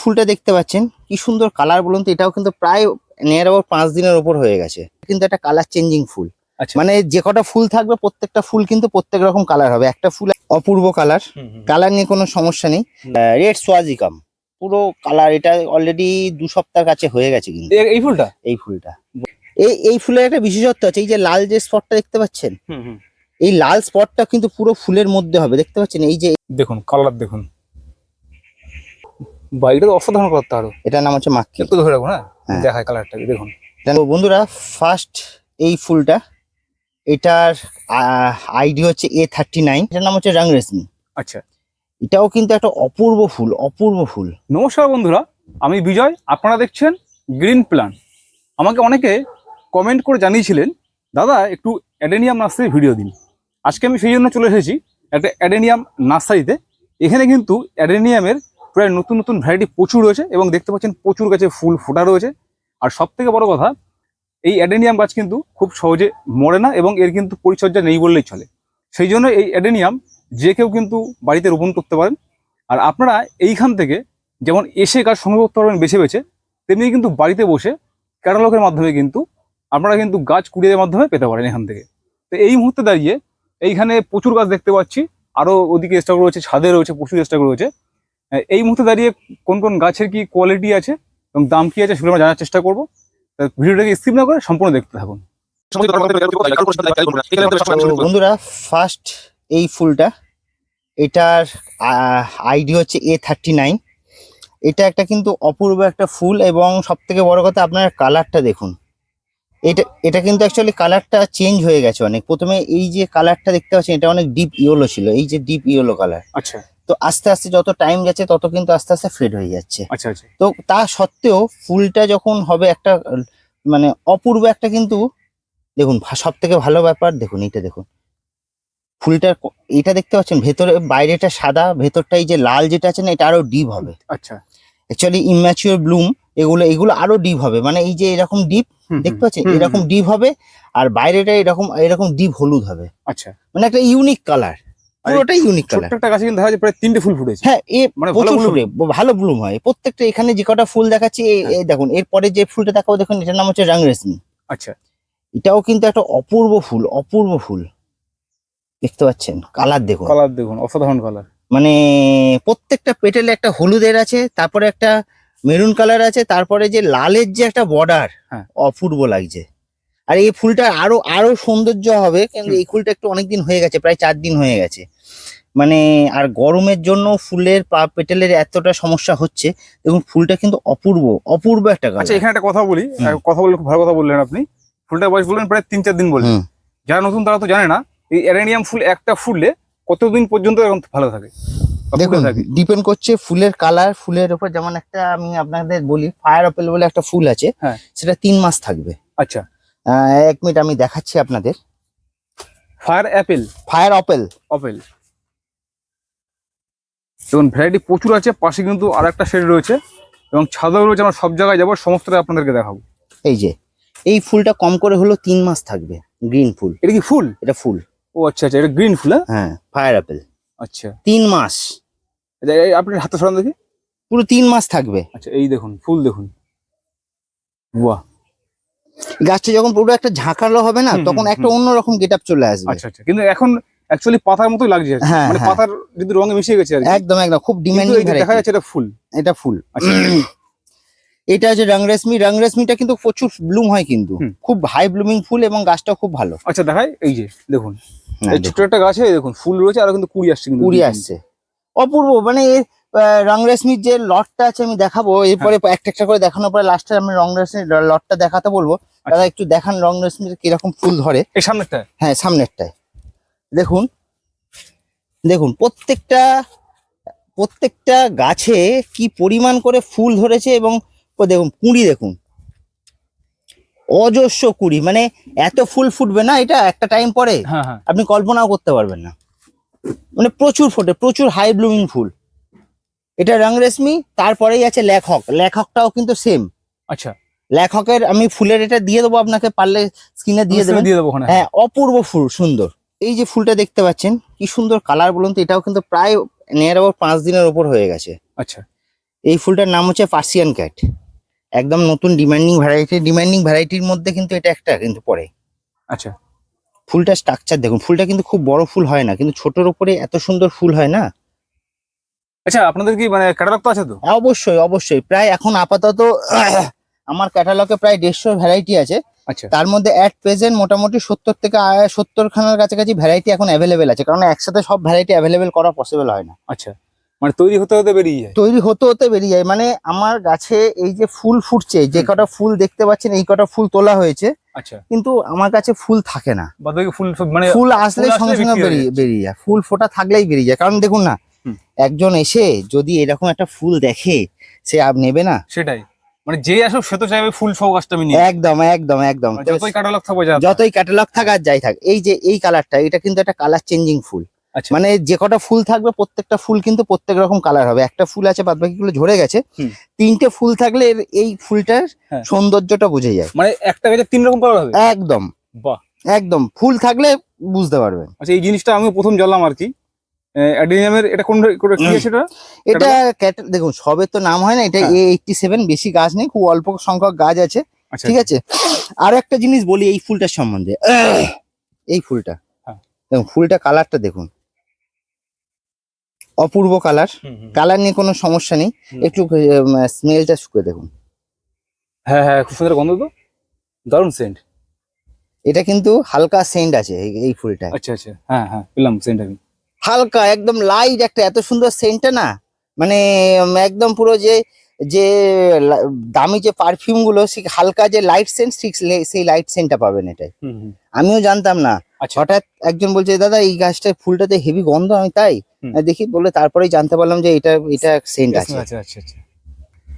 ফুলটা দেখতে পাচ্ছেন কি সুন্দর কালার বলুন তো এটাও কিন্তু প্রায় নিয়ার অ্যাবাউট পাঁচ দিনের ওপর হয়ে গেছে। কিন্তু একটা কালার চেঞ্জিং ফুল। আচ্ছা। মানে যে কটা ফুল থাকবে প্রত্যেকটা ফুল কিন্তু প্রত্যেক রকম কালার হবে। একটা ফুল অপূর্ব কালার কালার নিয়ে কোনো সমস্যা নেই। রেড সোয়াজিকাম পুরো কালার এটা অলরেডি দু সপ্তাহ কাছে হয়ে গেছে কিন্তু। এই ফুলটা? এই ফুলটা। এই এই ফুলের একটা বিশেষত্ব আছে এই যে লাল যে স্পটটা দেখতে পাচ্ছেন? এই লাল স্পটটা কিন্তু পুরো ফুলের মধ্যে হবে দেখতে পাচ্ছেন? এই যে দেখুন কালার দেখুন। বাইরে তো অসাধারণ করতে আরও। এটার নাম হচ্ছে মাক্কি। একটু ধরে রাখুন হ্যাঁ। দেখায় কালারটাকে দেখুন। তো বন্ধুরা ফার্স্ট এই ফুলটা এটার আইডি হচ্ছে এ থার্টি নাইন এটার নাম হচ্ছে রং রেশমি। আচ্ছা। এটাও কিন্তু একটা অপূর্ব ফুল অপূর্ব ফুল। নমস্কার বন্ধুরা আমি বিজয় আপনারা দেখছেন গ্রিন প্ল্যান আমাকে অনেকে কমেন্ট করে জানিয়েছিলেন দাদা একটু অ্যাডেনিয়াম নার্সারি ভিডিও দিন। আজকে আমি সেই জন্য চলে এসেছি একটা অ্যাডেনিয়াম নার্সারিতে এখানে কিন্তু অ্যাডেনিয়ামের প্রায় নতুন নতুন ভ্যারাইটি প্রচুর রয়েছে এবং দেখতে পাচ্ছেন প্রচুর গাছে ফুল ফোটা রয়েছে। আর সব থেকে বড় কথা, এই অ্যাডেনিয়াম গাছ কিন্তু খুব সহজে মরে না এবং এর কিন্তু পরিচর্যা নেই বললেই চলে। সেই জন্য এই অ্যাডেনিয়াম যে কেউ কিন্তু বাড়িতে রোপণ করতে পারেন। আর আপনারা এইখান থেকে যেমন এসে গাছ সংগ্রহ করতে পারবেন বেছে বেছে, তেমনি কিন্তু বাড়িতে বসে ক্যাটালগের মাধ্যমে কিন্তু আপনারা কিন্তু গাছ কুড়িয়ে মাধ্যমে পেতে পারেন এখান থেকে। তো এই মুহূর্তে দাঁড়িয়ে এইখানে প্রচুর গাছ দেখতে পাচ্ছি। আরও ওদিকে স্টক রয়েছে, ছাদে রয়েছে, প্রচুর স্টক রয়েছে। এই মুহূর্তে দাঁড়িয়ে কোন কোন গাছের কি কোয়ালিটি আছে এবং দাম কি আছে সেগুলো আমরা জানার চেষ্টা করব। ভিডিওটাকে স্কিপ না করে সম্পূর্ণ দেখতে থাকুন। বন্ধুরা ফার্স্ট এই ফুলটা এটার আইডি হচ্ছে এ থার্টি নাইন এটা একটা কিন্তু অপূর্ব একটা ফুল এবং সব থেকে বড় কথা আপনার কালারটা দেখুন। এটা এটা কিন্তু অ্যাকচুয়ালি কালারটা চেঞ্জ হয়ে গেছে অনেক। প্রথমে এই যে কালারটা দেখতে পাচ্ছেন এটা অনেক ডিপ ইয়েলো ছিল এই যে ডিপ ইয়েলো কালার আচ্ছা। তো আস্তে আস্তে যত টাইম যাচ্ছে তত কিন্তু আস্তে আস্তে ফেড হয়ে যাচ্ছে। আচ্ছা আচ্ছা। তো তা সত্ত্বেও ফুলটা যখন হবে একটা মানে অপূর্ব একটা কিন্তু দেখুন সব থেকে ভালো ব্যাপার দেখুন এইটা দেখুন। ফুলটার এটা দেখতে পাচ্ছেন ভেতরে বাইরেটা সাদা ভেতরটা এই যে লাল যেটা আছে না এটা আরও ডিপ হবে। আচ্ছা। অ্যাকচুয়ালি ইম্যাচিওর ব্লুম এগুলো এগুলো আরও ডিপ হবে। মানে এই যে এরকম ডিপ দেখতে পাচ্ছেন? এরকম ডিপ হবে আর বাইরেটা এরকম এরকম ডিপ হলুদ হবে। আচ্ছা। মানে একটা ইউনিক কালার পুরোটাই ইউনিক কালার একটা গাছে কিন্তু দেখা যাচ্ছে প্রায় তিনটে ফুল ফুটেছে। হ্যাঁ এ মানে ভালো প্রচুর ফুটে ভালো ব্লুম হয়। প্রত্যেকটা এখানে যে কটা ফুল দেখাচ্ছি এই দেখুন এরপরে যে ফুলটা দেখাবো দেখুন এটার নাম হচ্ছে রং রেশমি আচ্ছা। এটাও কিন্তু একটা অপূর্ব ফুল অপূর্ব ফুল। দেখতে পাচ্ছেন? কালার দেখুন। কালার দেখুন অসাধারণ কালার মানে প্রত্যেকটা পেটেলে একটা হলুদের আছে তারপরে একটা মেরুন কালার আছে তারপরে যে লালের যে একটা বর্ডার হ্যাঁ। অপূর্ব লাগছে। আর এই ফুলটা আরও আরও সৌন্দর্য হবে কিন্তু এই ফুলটা একটু অনেকদিন হয়ে গেছে প্রায় চার দিন হয়ে গেছে। মানে আর গরমের জন্য ফুলের পা পেটেলের এতটা সমস্যা হচ্ছে দেখুন ফুলটা কিন্তু অপূর্ব অপূর্ব একটা গাছ আচ্ছা এখানে একটা কথা বলি। কথা বলে খুব ভালো কথা বললেন আপনি। ফুলটা বয়স বললেন প্রায় তিন চার দিন বললেন যারা নতুন তারা তো জানে না এই অ্যারেনিয়াম ফুল একটা ফুললে কতদিন পর্যন্ত এরকম ভালো থাকে? দেখুন ডিপেন্ড করছে ফুলের কালার ফুলের উপর যেমন একটা আমি আপনাদের বলি ফায়ার অপেল বলে একটা ফুল আছে হ্যাঁ। সেটা তিন মাস থাকবে। আচ্ছা। এক মিনিট আমি দেখাচ্ছি আপনাদের। Fire apple fire apple apple দেখুন ভ্যারাইটি প্রচুর আছে পাশে কিন্তু আর একটা শেড রয়েছে এবং ছাদাও রয়েছে আমরা সব জায়গায় যাব সমস্তটা আপনাদেরকে দেখাবো। এই যে এই ফুলটা কম করে হলো তিন মাস থাকবে গ্রিন ফুল। এটা কি ফুল? এটা ফুল। ও আচ্ছা আচ্ছা এটা গ্রিন ফুল হ্যাঁ? ফায়ার অ্যাপেল আচ্ছা। তিন মাস। আচ্ছা, এই আপনি হাতে সরান দেখি। পুরো তিন মাস থাকবে। আচ্ছা এই দেখুন ফুল দেখুন। বাহ। গাছটা যখন পুরো একটা ঝাঁকালো হবে না তখন একটা। অন্যরকম গেট আপ চলে আসবে। আচ্ছা আচ্ছা কিন্তু এখন অ্যাকচুয়ালি পাতার মতোই লাগছে। হ্যাঁ, মানে হ্যাঁ। পাতার যদি রঙে মিশে গেছে আর একদম একদম খুব ডিমান্ডিং দেখা যাচ্ছে এটা ফুল। এটা ফুল। আচ্ছা। এটা হচ্ছে রং রেশমি। রং রেশমিটা কিন্তু প্রচুর ব্লুম হয় কিন্তু। খুব হাই ব্লুমিং ফুল এবং গাছটা খুব ভালো। আচ্ছা দেখাই। এই যে দেখুন। হ্যাঁ, এই ছোট্ট একটা গাছে দেখুন ফুল রয়েছে আর কিন্তু কুড়ি আসছে কিন্তু। কুড়ি আসছে। অপূর্ব মানে এর, আহ, রং রেশমির যে লটটা আছে আমি দেখাবো। এরপরে হ্যাঁ। একটা একটা করে দেখানোর পরে লাস্টে আমি রং রেশমির লটটা দেখাতে বলব। আচ্ছা। দাদা একটু দেখান রং রেশমির কীরকম ফুল ধরে। এই সামনেরটা হ্যাঁ সামনেরটায়। দেখুন দেখুন প্রত্যেকটা প্রত্যেকটা গাছে কি পরিমাণ করে ফুল ধরেছে এবং দেখুন কুঁড়ি দেখুন। অজস্র কুড়ি মানে এত ফুল ফুটবে না এটা একটা টাইম পরে হ্যাঁ হ্যাঁ। আপনি কল্পনাও করতে পারবেন না। মানে প্রচুর ফোটে প্রচুর হাই ব্লুমিং ফুল। এটা রং রেশমি তারপরেই আছে লেখক। লেখকটাও কিন্তু সেম আচ্ছা। লেখকের আমি ফুলের এটা দিয়ে দেবো আপনাকে পারলে স্ক্রিনে দিয়ে দেবো হ্যাঁ অপূর্ব ফুল সুন্দর। এই যে ফুলটা দেখতে পাচ্ছেন কি সুন্দর কালার বলুন তো এটাও কিন্তু প্রায় নিয়ার অ্যাবাউট পাঁচ দিনের ওপর হয়ে গেছে। আচ্ছা। এই ফুলটার নাম হচ্ছে পার্সিয়ান ক্যাট একদম নতুন ডিমান্ডিং ভ্যারাইটি ডিমান্ডিং ভ্যারাইটির মধ্যে কিন্তু এটা একটা কিন্তু পড়ে। আচ্ছা। ফুলটা স্ট্রাকচার দেখুন ফুলটা কিন্তু খুব বড় ফুল হয় না কিন্তু ছোটর ওপরে এত সুন্দর ফুল হয় না। আচ্ছা আপনাদের কি মানে ক্যাটালগ তো আছে তো? অবশ্যই অবশ্যই। প্রায় এখন আপাতত আমার ক্যাটালগে প্রায় দেড়শো ভ্যারাইটি আছে। আচ্ছা। তার মধ্যে অ্যাট প্রেজেন্ট মোটামুটি সত্তর থেকে সত্তর খানার কাছাকাছি ভ্যারাইটি এখন অ্যাভেলেবেল আছে। কারণ একসাথে সব ভ্যারাইটি অ্যাভেলেবেল করা পসিবল হয় না। আচ্ছা। মানে তৈরি হতে হতে বেরিয়ে যায়। তৈরি হতে হতে বেরিয়ে যায়। মানে আমার গাছে এই যে ফুল ফুটছে যে কটা ফুল দেখতে পাচ্ছেন এই কটা ফুল তোলা হয়েছে। আচ্ছা। কিন্তু আমার কাছে ফুল থাকে না। ফুল মানে ফুল আসলে সঙ্গে সঙ্গে বেরিয়ে বেরিয়ে যায়। ফুল ফোটা থাকলেই বেরিয়ে যায়। কারণ দেখুন না একজন এসে যদি এরকম একটা ফুল দেখে সে আপ নেবে না? সেটাই। মানে যে আসুক সে তো চাইবে ফুল গাছটা আমি নিই একদম একদম একদম। মানে যতই ক্যাটালগ থাকবে যা যতই ক্যাটালগ থাক আর যাই থাক এই যে এই কালারটা এটা কিন্তু একটা কালার চেঞ্জিং ফুল। আচ্ছা। মানে যে কটা ফুল থাকবে প্রত্যেকটা ফুল কিন্তু প্রত্যেক রকম কালার হবে। একটা ফুল আছে বাদ বাকিগুলো ঝরে গেছে। তিনটে ফুল থাকলে এর এই ফুলটার হ্যাঁ। সৌন্দর্যটা বুঝে যায়। মানে একটা গাছে তিন রকম কালার হবে? একদম। বাহ। একদম। ফুল থাকলে বুঝতে পারবেন। আচ্ছা এই জিনিসটা আমি প্রথম জানলাম আর কি। অ্যাডিনিয়ামের এটা কোন কি। আছে এটা? এটা দেখুন সবের তো নাম হয় না এটা। এ এইটটি সেভেন বেশি গাছ নেই খুব অল্প সংখ্যক গাছ আছে আচ্ছা। ঠিক আছে? আর একটা জিনিস বলি এই ফুলটার সম্বন্ধে। এই ফুলটা। হ্যাঁ। দেখুন ফুলটা কালারটা দেখুন। অপূর্ব কালার। কালার নিয়ে কোনো সমস্যা নেই। একটু স্মেলটা শুকে দেখুন। হ্যাঁ হ্যাঁ খুব সুন্দর গন্ধ তো। দারুণ সেন্ট এটা কিন্তু হালকা সেন্ট আছে এই- এই ফুলটায়। আচ্ছা আচ্ছা। হ্যাঁ হ্যাঁ পেলাম সেন্ট আমি। হালকা একদম লাইট একটা এত সুন্দর সেন্টটা না? মানে একদম পুরো যে যে দামি যে পারফিউমগুলো সেই হালকা যে লাইট সেন্ট ঠিক সেই লাইট সেন্টটা পাবেন এটাই। আমিও জানতাম না। আচ্ছা। হঠাৎ একজন বলছে দাদা এই গাছটার ফুলটাতে হেভি গন্ধ আমি তাই? দেখি বলে তারপরেই জানতে পারলাম যে এটা এটা সেন্ট আছে। আচ্ছা আচ্ছা আচ্ছা।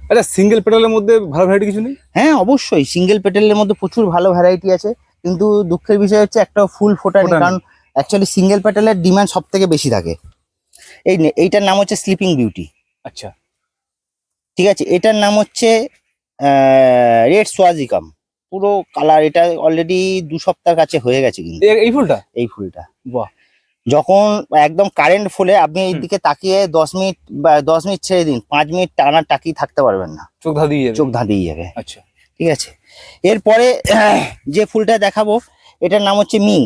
আচ্ছা সিঙ্গেল পেটালের মধ্যে ভালো ভ্যারাইটি কিছু নেই? হ্যাঁ অবশ্যই। সিঙ্গেল পেটেলের মধ্যে প্রচুর ভালো ভ্যারাইটি আছে। কিন্তু দুঃখের বিষয় হচ্ছে একটা ফুল ফোটা নেই। কারণ অ্যাকচুয়ালি সিঙ্গেল পেটেলের ডিমান্ড সব থেকে বেশি থাকে। এই এইটার নাম হচ্ছে স্লিপিং বিউটি আচ্ছা। ঠিক আছে এটার নাম হচ্ছে রেড সোয়াজিকাম পুরো কালার এটা অলরেডি দু সপ্তাহ কাছে হয়ে গেছে কিন্তু। এই ফুলটা? এই ফুলটা। বাহ। যখন একদম কারেন্ট ফুলে আপনি এই দিকে তাকিয়ে দশ মিনিট বা দশ মিনিট ছেড়ে দিন পাঁচ মিনিট টানা তাকিয়ে থাকতে পারবেন না। চোখ ধা দিয়ে যাবে। চোখ ধাঁধিয়ে যাবে। আচ্ছা। ঠিক আছে। এরপরে যে ফুলটা দেখাবো এটার নাম হচ্ছে মিং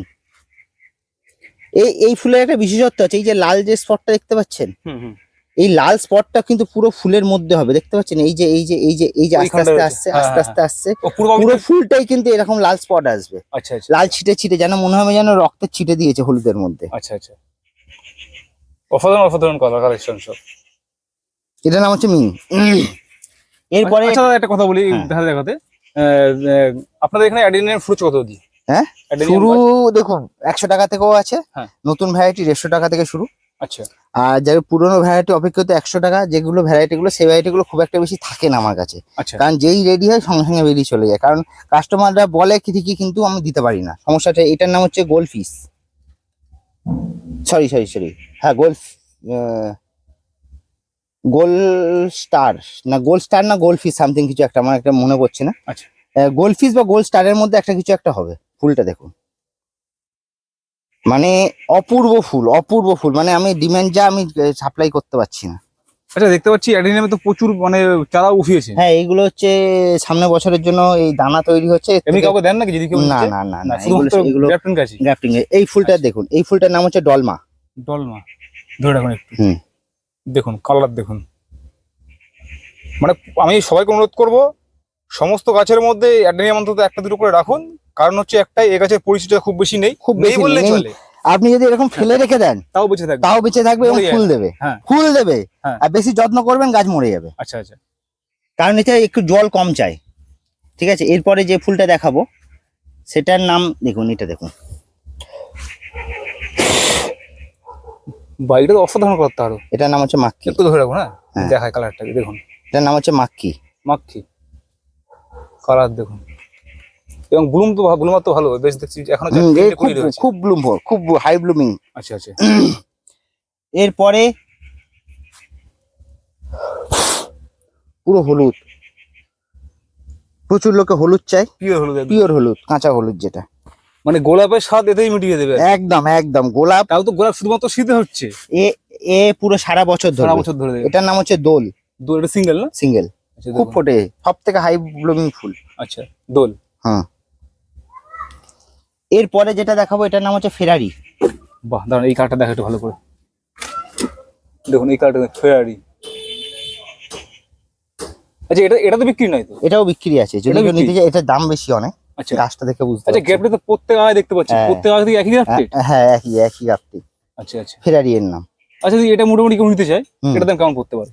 এই এই ফুলের একটা বিশেষত্ব আছে এই যে লাল যে স্পটটা দেখতে পাচ্ছেন? হুম হুম। এই লাল স্পটটা কিন্তু পুরো ফুলের মধ্যে হবে দেখতে পাচ্ছেন? এই যে এই যে এই যে এই যে আস্তে আস্তে আসছে হ্যাঁ, আস্তে হ্যাঁ, আস্তে আসছে পুরো পুরো ফুলটাই কিন্তু এরকম লাল স্পট আসবে। আচ্ছা আচ্ছা। লাল ছিটে ছিটে যেন মনে হবে যেন রক্তের ছিটে দিয়েছে হলুদের মধ্যে। আচ্ছা আচ্ছা। অসাধারণ অসাধারণ কালার কালেকশন সব। এটার নাম হচ্ছে মিং এরপরে আচ্ছা একটা কথা বলি হ্যাঁ। দেখা দেখাতে। আপনাদের এখানে অ্যাডিনিয়াম ফ্রুট কত দিয়ে? হ্যাঁ? শুরু দেখুন একশো টাকা থেকেও আছে। হ্যাঁ। নতুন ভ্যারাইটি দেড়শো টাকা থেকে শুরু। আচ্ছা। আর যারা পুরোনো ভ্যারাইটি অপেক্ষিত একশো টাকা যেগুলো ভ্যারাইটি গুলো সেই ভ্যারাইটি গুলো খুব একটা বেশি থাকে না আমার কাছে। আচ্ছা। কারণ যেই রেডি হয় সঙ্গে সঙ্গে বেরিয়ে চলে যায়। কারণ কাস্টমাররা বলে কি ঠিকই কিন্তু আমি দিতে পারি না। সমস্যাটা এটার নাম হচ্ছে goldfish sorry sorry sorry হ্যাঁ গোল গোল স্টার না গোল স্টার না গোল ফিস সামথিং কিছু একটা আমার একটা মনে পড়ছে না। আচ্ছা। গোল ফিস বা গোল স্টারের মধ্যে একটা কিছু একটা হবে। ফুলটা দেখুন মানে অপূর্ব ফুল অপূর্ব ফুল। মানে আমি ডিমান্ড যা আমি সাপ্লাই করতে পারছি না। আচ্ছা দেখতে পাচ্ছি অ্যাডিনিয়ামে তো প্রচুর মানে চারা উঠিয়েছে হ্যাঁ এইগুলো হচ্ছে সামনে বছরের জন্য এই দানা তৈরি হচ্ছে। এমনি কাউকে দেন নাকি যদি কেউ না না না না এগুলো গ্রাফটিং গ্রাফটিং এই ফুলটা আচ্ছা। দেখুন এই ফুলটার নাম হচ্ছে ডলমা। ডলমা। ধরে রাখুন একটু। হুম। দেখুন কালার দেখুন। মানে আমি সবাইকে অনুরোধ করব সমস্ত গাছের মধ্যে অ্যাডেনিয়াম অন্তত একটা দুটো করে রাখুন। কারণ হচ্ছে একটাই এ গাছের পরিচিতি খুব বেশি নেই। খুব বেশি বললে চলে। আপনি যদি এরকম ফেলে রেখে দেন তাও বেঁচে থাকবে। তাও বেঁচে থাকবে এবং ফুল দেবে। হ্যাঁ। ফুল দেবে। হ্যাঁ। আর বেশি যত্ন করবেন গাছ মরে যাবে। আচ্ছা আচ্ছা। কারণ এটা একটু জল কম চাই। ঠিক আছে? এরপরে যে ফুলটা দেখাবো সেটার নাম দেখুন এটা দেখুন। বাড়িটা তো অসাধারণ করতে আরও। এটার নাম হচ্ছে মাক্কি। একটু ধরে হ্যাঁ? হ্যাঁ। দেখায় কালারটাকে দেখুন। এটার নাম হচ্ছে মাক্কি। মাক্কি। কালার দেখুন। এবং ব্লুম তো ব্লুমার তো ভালো বেশ দেখছি এখনও খুব ব্লুম খুব হাই ব্লুমিং আচ্ছা আচ্ছা। এরপরে পুরো হলুদ। প্রচুর লোকে হলুদ চাই পিওর হলুদ পিওর হলুদ কাঁচা হলুদ যেটা। মানে গোলাপের স্বাদ এতেই মিটিয়ে দেবে। একদম একদম। গোলাপ তাও তো গোলাপ শুধুমাত্র শীতে হচ্ছে। এ এ পুরো সারা বছর ধরে। সারা বছর ধরে। এটার নাম হচ্ছে দোল। দোল এটা সিঙ্গেল না? সিঙ্গেল আচ্ছা খুব ফোটে সব থেকে হাই ব্লুমিং ফুল। আচ্ছা দোল। হ্যাঁ। এরপরে যেটা দেখাবো এটার নাম হচ্ছে ফেরারি বাহ দাঁড়ান এই কার্ডটা দেখা একটু ভালো করে। দেখুন এই কার্ডটা ফেরারি আচ্ছা এটা এটা তো বিক্রি নয় তো? এটাও বিক্রি আছে যদি কেউ নিতে চায় এটার দাম বেশি অনেক। আচ্ছা। গাছটা দেখে বুঝতে আচ্ছা। গ্যাপটা তো প্রত্যেক আগে দেখতে পাচ্ছি হ্যাঁ। প্রত্যেক আগে একই আপডেট হ্যাঁ, হ্যাঁ একই একই আপনি আচ্ছা আচ্ছা। ফেরারি এর নাম। আচ্ছা এটা মোটামুটি কেউ নিতে চায়। এটার দাম কেমন করতে পারে?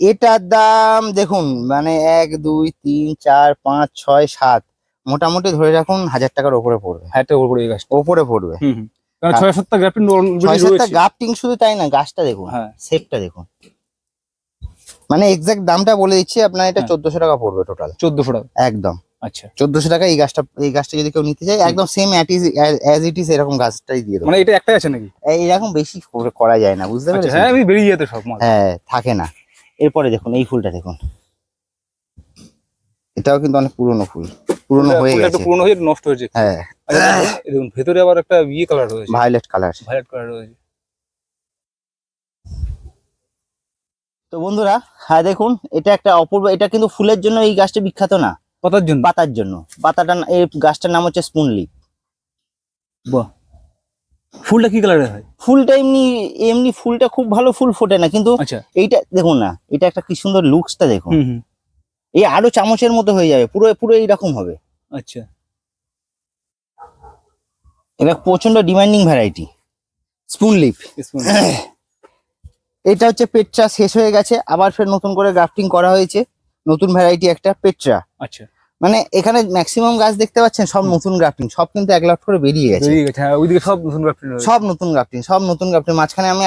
এটার দাম দেখুন মানে এক দুই তিন চার পাঁচ ছয় সাত। মোটামুটি ধরে রাখুন হাজার টাকার ওপরে পড়বে। হাজার টাকা উপরে এই গাছটা। ওপরে পড়বে। হ্যাঁ। ছয় সাতটা গ্যাপটিং ছয় সাতটা রয়েছে। শুধু তাই না গাছটা দেখুন হ্যাঁ। শেপটা দেখুন। মানে এক্সাক্ট দামটা বলে দিচ্ছি আপনার এটা হ্যাঁ। চোদ্দশো টাকা পড়বে টোটাল চোদ্দশো টাকা? একদম। আচ্ছা। চোদ্দশো টাকা এই গাছটা এই গাছটা যদি কেউ নিতে চায় একদম সেম অ্যাজ ইট ইজ এরকম গাছটাই দিয়ে দেবো। মানে এটা একটাই আছে নাকি? এরকম বেশি করা যায় না বুঝতে আচ্ছা পেরেছেন? হ্যাঁ আমি বেরিয়ে যেতে সব হ্যাঁ থাকে না। এরপরে দেখুন এই ফুলটা দেখুন। এটাও কিন্তু অনেক পুরনো ফুল। পুরনো হয়ে গেছে। পুরনো হয়ে নষ্ট হয়েছে। হ্যাঁ। আচ্ছা, দেখুন ভেতরে আবার একটা ইয়ে কালার রয়েছে। ভায়োলেট কালার ভায়োলেট কালার রয়েছে। তো বন্ধুরা হ্যাঁ দেখুন এটা একটা অপূর্ব এটা কিন্তু ফুলের জন্য এই গাছটা বিখ্যাত না। পাতার জন্য? পাতার জন্য। পাতাটা এই গাছটার নাম হচ্ছে স্পুনলি। বাহ। ফুলটা কি কালারের হয়? ফুলটা এমনি এমনি ফুলটা খুব ভালো ফুল ফোটে না কিন্তু আচ্ছা। এইটা দেখুন না এটা একটা কি সুন্দর লুকসটা দেখুন। এই আরও চামচের মতো হয়ে যাবে পুরো পুরো এইরকম হবে। আচ্ছা। এটা প্রচণ্ড ডিমান্ডিং ভ্যারাইটি স্পুন লিপ এটা হচ্ছে পেট্রা শেষ হয়ে গেছে। আবার ফের নতুন করে গ্রাফটিং করা হয়েছে। নতুন ভ্যারাইটি একটা পেট্রা আচ্ছা। মানে এখানে ম্যাক্সিমাম গাছ দেখতে পাচ্ছেন সব নতুন গ্রাফটিং সব কিন্তু এক লাখ করে বেরিয়ে গেছে। হ্যাঁ ওইদিকে সব নতুন গ্রাফটিং সব নতুন গ্রাফটিং সব নতুন গ্রাফটিং মাঝখানে আমি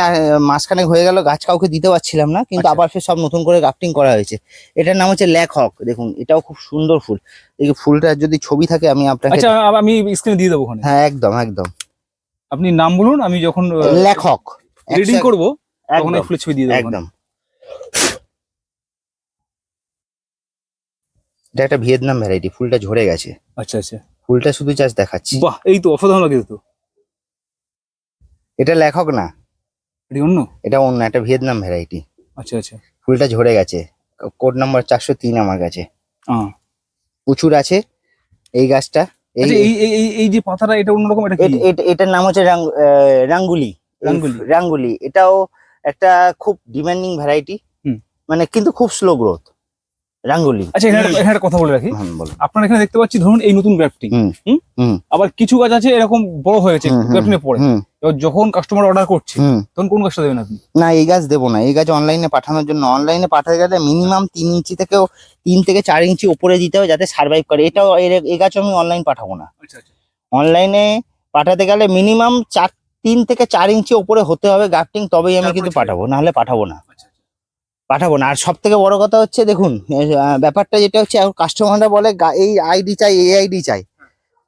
মাঝখানে হয়ে গেল গাছ কাউকে দিতে পারছিলাম না কিন্তু আচ্ছা। আবার ফের সব নতুন করে গ্রাফটিং করা হয়েছে। এটার নাম হচ্ছে ল্যাক হক দেখুন এটাও খুব সুন্দর ফুল। এই ফুলটার যদি ছবি থাকে আমি আপনাকে আচ্ছা আমি স্ক্রিনে দিয়ে দেবো ওখানে। হ্যাঁ একদম একদম। আপনি নাম বলুন আমি যখন ল্যাক হক। রিডিং করব তখন একদম। ফুলের ছবি দিয়ে দেবো একদম। এটা একটা ভিয়েতনাম ভ্যারাইটি ফুলটা ঝরে গেছে। আচ্ছা আচ্ছা। ফুলটা শুধু চাষ দেখাচ্ছি। বাহ এই তো অসাধারণ লাগে তো। এটা লেখক না। এটি অন্য? এটা অন্য একটা ভিয়েতনাম ভ্যারাইটি আচ্ছা আচ্ছা। ফুলটা ঝরে গেছে। কোড নাম্বার চারশো তিন আমার কাছে। প্রচুর আছে এই গাছটা। এই আচ্ছা এই এই এই- যে পাতাটা এটা অন্যরকম এটা কি? এট- এট- এটার নাম হচ্ছে রাঙ্গুলি। রাঙ্গুলি। রাঙ্গুলি এটাও একটা খুব ডিমান্ডিং ভ্যারাইটি। মানে কিন্তু খুব স্লো গ্রোথ রাঙ্গুলি। আচ্ছা এখানে এখানে একটা কথা বলে রাখি। আপনারা এখানে দেখতে পাচ্ছি ধরুন এই নতুন গ্রাফটিং? হুম। আবার কিছু গাছ আছে এরকম বড় হয়েছে গ্রাফটিং পরে হুম, যখন কাস্টমার অর্ডার করছে তখন কোন গাছটা দেবেন আপনি? না এই গাছ দেবো না। এই গাছ অনলাইনে পাঠানোর জন্য। অনলাইনে পাঠাতে গেলে মিনিমাম তিন ইঞ্চি থেকেও তিন থেকে চার ইঞ্চি উপরে দিতে হবে যাতে সার্ভাইভ করে। এটাও এই গাছ আমি অনলাইন পাঠাবো না। আচ্ছা আচ্ছা। অনলাইনে পাঠাতে গেলে মিনিমাম চার তিন থেকে চার ইঞ্চি উপরে হতে হবে গাফটিং তবেই আমি কিন্তু পাঠাবো। নাহলে পাঠাবো না। আচ্ছা পাঠাবো না। আর সব থেকে বড় কথা হচ্ছে দেখুন ব্যাপারটা যেটা হচ্ছে এখন কাস্টমাররা বলে এই আইডি চাই এই আইডি চাই।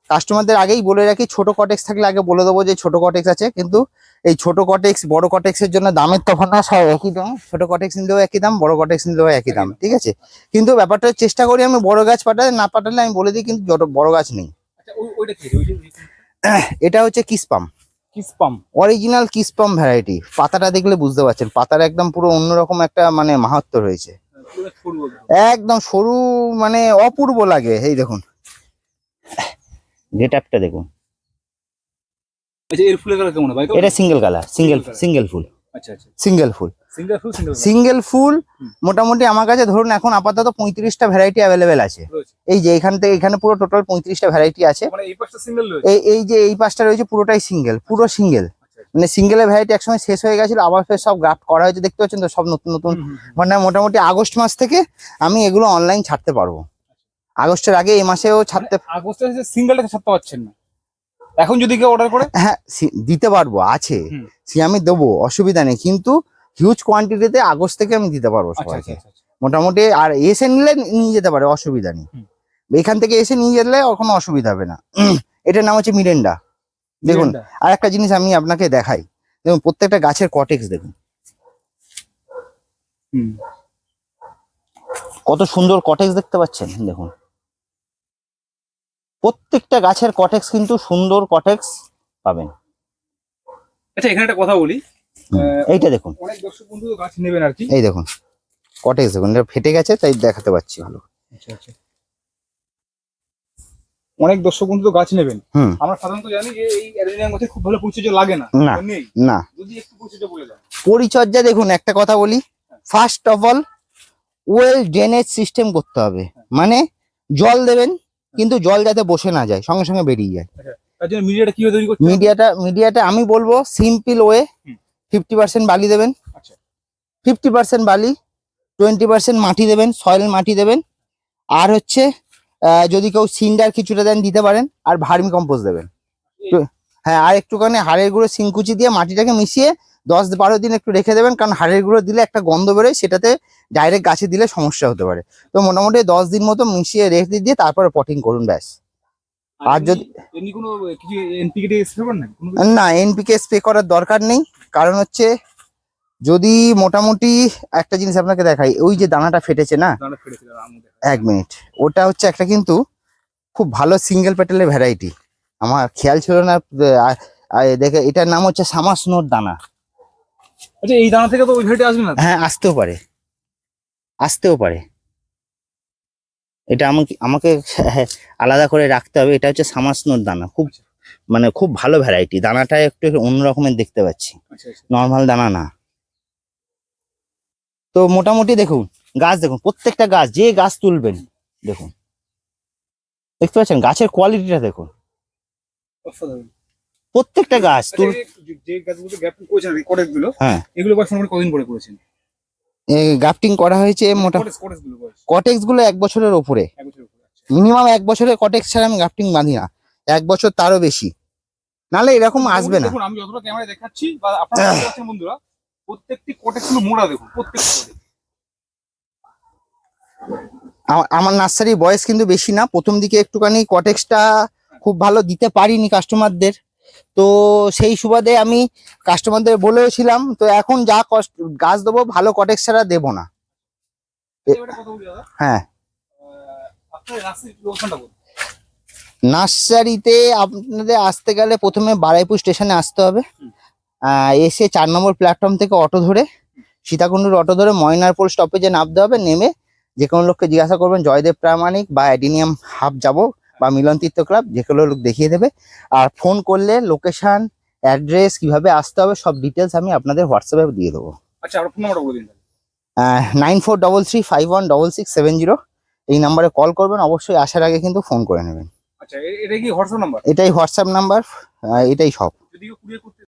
কাস্টমারদের আগেই বলে রাখি ছোট কটেক্স থাকলে আগে বলে দেবো যে ছোট কটেক্স আছে কিন্তু এই ছোট কটেক্স বড় কটেক্স এর জন্য দামের তখন না সব একই দাম। ছোট কটেক্স নিলেও একই দাম বড় কটেক্স নিলেও একই দাম ঠিক আছে? কিন্তু ব্যাপারটা চেষ্টা করি আমি বড় গাছ পাঠাতে না পাঠালে আমি বলে দিই কিন্তু যত- বড় গাছ নেই। আচ্ছা এটা হচ্ছে কিসপাম কিসপাম অরিজিনাল কিসপাম ভ্যারাইটি পাতাটা দেখলে বুঝতে পারছেন। পাতার একদম পুরো অন্যরকম একটা মানে মাহাত্ম রয়েছে। একদম সরু মানে অপূর্ব লাগে। এই দেখুন। গেট আপটা দেখুন। আচ্ছা এর ফুলের কালার কেমন ভাই তো? এটা সিঙ্গেল কালার সিঙ্গেল সিঙ্গেল ফুল। আচ্ছা আচ্ছা। সিঙ্গেল ফুল। সিঙ্গেল ফুল। মোটামুটি আমার কাছে ধরুন এখন আপাতত পঁয়ত্রিশটা ভ্যারাইটি অ্যাভেলেবেল আছে। এই যে এখান থেকে এখানে পুরো টোটাল পঁয়ত্রিশটা ভ্যারাইটি আছে। মানে এই পাশটা এই যে এই পাঁচটা রয়েছে পুরোটাই সিঙ্গেল পুরো সিঙ্গেল আচ্ছা, মানে সিঙ্গেলের ভ্যারাইটি একসময় শেষ হয়ে গেছিল আবার ফের সব গ্রাফট করা হয়েছে দেখতে পাচ্ছেন তো সব নতুন নতুন। মানে মোটামুটি আগস্ট মাস থেকে আমি এগুলো অনলাইন ছাড়তে পারব। আগস্টের আগে এই মাসেও ছাড়তে আগস্টে সিঙ্গেলটা ছাড়তে পারছেন না। এখন যদি কেউ অর্ডার করে? হ্যাঁ দিতে পারব আছে। সে আমি দেবো অসুবিধা নেই। কিন্তু হিউজ কোয়ান্টিটিতে আগস্ট থেকে আমি দিতে পারব আচ্ছা সবাইকে। আচ্ছা আচ্ছা। মোটামুটি আর এসে নিলে নিয়ে যেতে পারে অসুবিধা নেই। এখান থেকে এসে নিয়ে গেলে কোনো অসুবিধা হবে না। এটার নাম হচ্ছে মিরেন্ডা। দেখুন। আর একটা জিনিস আমি আপনাকে দেখাই। দেখুন প্রত্যেকটা গাছের কটেক্স দেখুন। হুম। কত সুন্দর কটেক্স দেখতে পাচ্ছেন দেখুন। প্রত্যেকটা গাছের কটেক্স কিন্তু সুন্দর কটেক্স পাবেন। আচ্ছা এখানে একটা কথা বলি। এইটা দেখুন। অনেক দর্শক বন্ধু গাছ নেবেন আর কি। এই দেখুন কটেক্স দেখুন এটা ফেটে গেছে তাই দেখাতে পাচ্ছি ভালো। আচ্ছা আচ্ছা। অনেক দর্শক বন্ধু তো গাছ নেবেন। আমরা সাধারণত জানি যে এই অ্যাডেনিয়াম গাছে খুব ভালো পরিচর্যা লাগে না। না। না। যদি একটু পরিচর্যা বলে দেন। পরিচর্যা দেখুন একটা কথা বলি। First of all well drainage system করতে হবে। মানে জল দেবেন কিন্তু জল যাতে বসে না যায় সঙ্গে সঙ্গে বেরিয়ে যায়। মিডিয়াটা তৈরি করছে মিডিয়াটা মিডিয়াটা আমি বলব সিম্পল ওয়ে। ফিফটি পার্সেন্ট বালি দেবেন। আচ্ছা। ফিফটি পার্সেন্ট বালি টোয়েন্টি পার্সেন্ট মাটি দেবেন সয়েল মাটি দেবেন। আর হচ্ছে যদি কেউ সিন্ডার কিছুটা দেন দিতে পারেন আর ভার্মি কম্পোস্ট দেবেন। হ্যাঁ আর একটুখানি হাড়ের গুঁড়ো সিংকুচি দিয়ে মাটিটাকে মিশিয়ে দশ বারো দিন একটু রেখে দেবেন কারণ হাড়ের গুঁড়ো দিলে একটা গন্ধ বেরোয় সেটাতে ডাইরেক্ট গাছে দিলে সমস্যা হতে পারে। তো মোটামুটি দশ দিন মতো মিশিয়ে রেখে দিয়ে তারপরে পটিং করুন ব্যাস। আর যদি- এমনি- এমনি কোনো কিছু এনপিকে স্প্রে করেন না এনপিকে স্প্রে করার দরকার নেই। কারণ হচ্ছে যদি মোটামুটি একটা জিনিস আপনাকে দেখাই ওই যে দানাটা ফেটেছে না। এক মিনিট। ওটা হচ্ছে একটা কিন্তু খুব ভালো সিঙ্গেল পেটেলের ভ্যারাইটি আমার খেয়াল ছিল না দেখে এটার নাম হচ্ছে সামাসনোর দানা। আচ্ছা এই দানা থেকে তো ওই ভেটে আসবে না? হ্যাঁ আসতেও পারে। আসতেও পারে। এটা আমাকে আমাকে আলাদা করে রাখতে হবে। এটা হচ্ছে সামাসনোর দানা। খুব মানে খুব ভালো ভ্যারাইটি দানাটা একটু অন্য রকমের দেখতে পাচ্ছি। আচ্ছা আচ্ছা। নর্মাল দানা না। তো মোটামুটি দেখুন গাছ দেখুন প্রত্যেকটা গাছ যে গাছ তুলবেন দেখুন। দেখতে পাচ্ছেন? গাছের কোয়ালিটিটা দেখুন। প্রত্যেকটা গাছ আচ্ছা, তুল যে- গাছগুলো হ্যাঁ। এগুলো কদিন পরে করেছেন? গ্রাফটিং করা হয়েছে মোটা কটেক্সগুলো এক বছরের ওপরে। আচ্ছা। মিনিমাম এক বছরের কটেক্স ছাড়া আমি গ্রাফটিং বাঁধি না। এক বছর তারও বেশি। নালে এরকম আসবে না। আমি যতটা ক্যামেরায় দেখাচ্ছি বা আপনারা বন্ধুরা প্রত্যেকটি গুলো মোড়া দেখুন প্রত্যেকটি আমার নার্সারি বয়স কিন্তু বেশি না। প্রথম দিকে একটুখানি কটেক্সটা খুব ভালো দিতে পারিনি কাস্টমারদের তো সেই সুবাদে আমি কাস্টমারদের বলেওছিলাম তো এখন যা কষ্ট গাছ দেবো ভালো কটেক্স ছাড়া দেবো না। হ্যাঁ। নার্সারিতে আপনাদের আসতে গেলে প্রথমে বারাইপুর স্টেশনে আসতে হবে। এসে চার নম্বর প্ল্যাটফর্ম থেকে অটো ধরে সীতাকুণ্ডুর অটো ধরে ময়নারপুর স্টপেজে নামতে হবে নেমে যে কোনো লোককে জিজ্ঞাসা করবেন জয়দেব প্রামাণিক বা অ্যাডিনিয়াম হাব যাব। বা মিলন তীর্থ ক্লাব যে কোনো লোক দেখিয়ে দেবে। আর ফোন করলে লোকেশান অ্যাড্রেস কীভাবে আসতে হবে সব ডিটেলস আমি আপনাদের হোয়াটসঅ্যাপে দিয়ে দেবো। আচ্ছা আপনার ফোন নাম্বারটা বলে দিন nine four double three five one double six seven zero এই নাম্বারে কল করবেন অবশ্যই আসার আগে কিন্তু ফোন করে নেবেন। আচ্ছা এটা কি হোয়াটসঅ্যাপ নাম্বার এটাই হোয়াটসঅ্যাপ নাম্বার এটাই সব। যদি